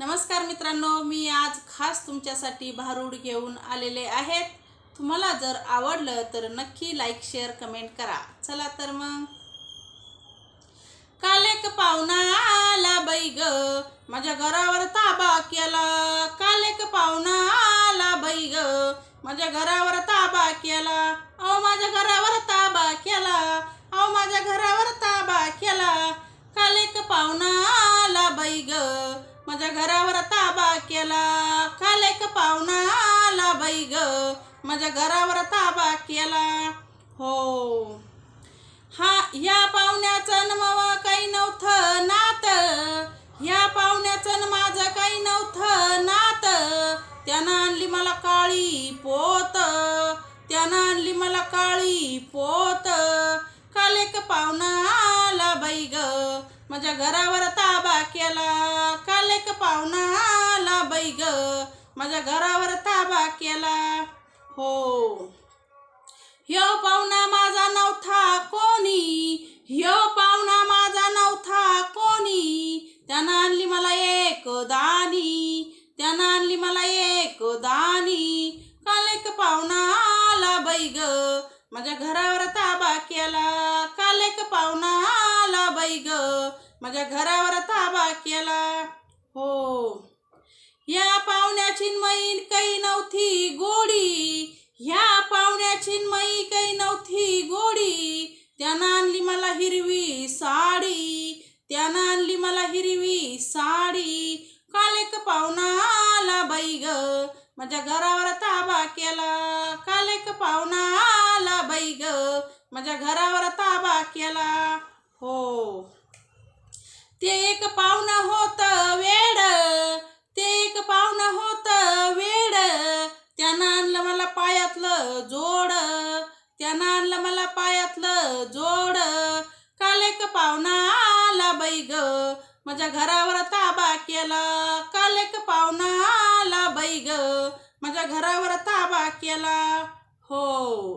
नमस्कार मित्रांनो मी आज खास तुमच्यासाठी भारूड घेऊन आलेले आहेत. तुम्हाला जर आवडलं तर नक्की लाईक शेअर कमेंट करा. चला तर मग. काल एक पाहुणा आला बाई ग. माझ्या घरावर ताबा केला. काल एक पाहुणा आला बाई ग. माझ्या घरावर ताबा केला. अहो माझ्या घरावर ताबा केला. अहो माझ्या घरावर ताबा केला. काल एक पाहुणा आला बाई ग. माझ्या घर केला काल एक पाहुणा आला बाई ग. माझ्या घरावर ताबा केला. हो. हा ह्या पाहुण्याचं न काही नव्हतं नात. ह्या पाहुण्याचं माझं काही नव्हतं नात. त्यानं आणली मला काळी पोत. त्यानं आणली मला काळी पोत. काल एक पाहुणा आला बाई ग. माझ्या घरावर ताबा केला. काल एक पाहुणा आली ग. माझ्या घरावर ताबा केला. हो. ह्यो पाहुणा माझा नव्हता कोणी? ह्यो पाहुणा माझा नव्हता कोणी? त्यानं आणली मला एक दानी. त्यानं आणली मला एक दानी. काल एक पाहुणा आला बाई ग. माझ्या घरावर ताबा केला. काल एक पाहुणा आला बाई ग. माझ्या घरावर ताबा केला. हो. या पाहुण्याची मैन काही नव्हती गोडी. ह्या पाहुण्याची मई काही नव्हती गोडी. त्यानं आणली मला हिरवी साडी. त्यानं आणली मला हिरवी साडी. काल एक पाहुणा आला बाई ग. माझ्या घरावर ताबा केला. काल एक पाहुणा आला बाई ग. माझ्या घरावर ताबा केला. हो. ते एक पा मला पायातलं जोड. कालेक पाहुणा आला बाई ग. माझ्या घरावर ताबा केला. कालेक पाहुणा आला बाई ग. माझ्या घरावर ताबा केला. हो.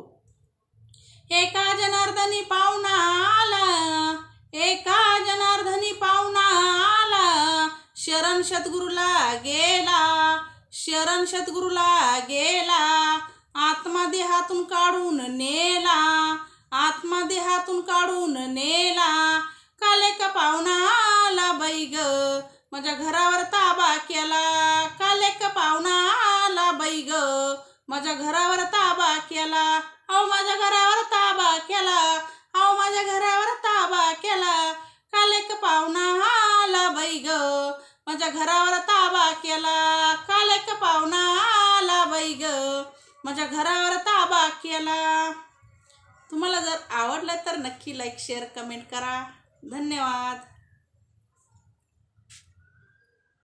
एका जनार्दनी पाहुणा आला. एका जनार्दनी पाहुणा आला. शरण सद्गुरूला गेला. शरण सद्गुरूला गेला. आत्मा देहातून काढून नेला. आत्मा देहातून काढून नेला. काल एक पाहुणा आला बाई ग? माझ्या घरावर ताबा केला. काल एक पाहुणा आला बाई ग? माझ्या घरावर ताबा केला. अहो माझ्या घरावर ताबा केला. अहो माझ्या घरावर ताबा केला. काल एक पाहुणा आला बाई ग? माझ्या घरावर ताबा केला. काल एक पाहुणा आला बाई ग? माझ्या घरावर ताबा केला तुम्हाला जर आवडलं तर नक्की लाईक शेअर कमेंट करा. धन्यवाद.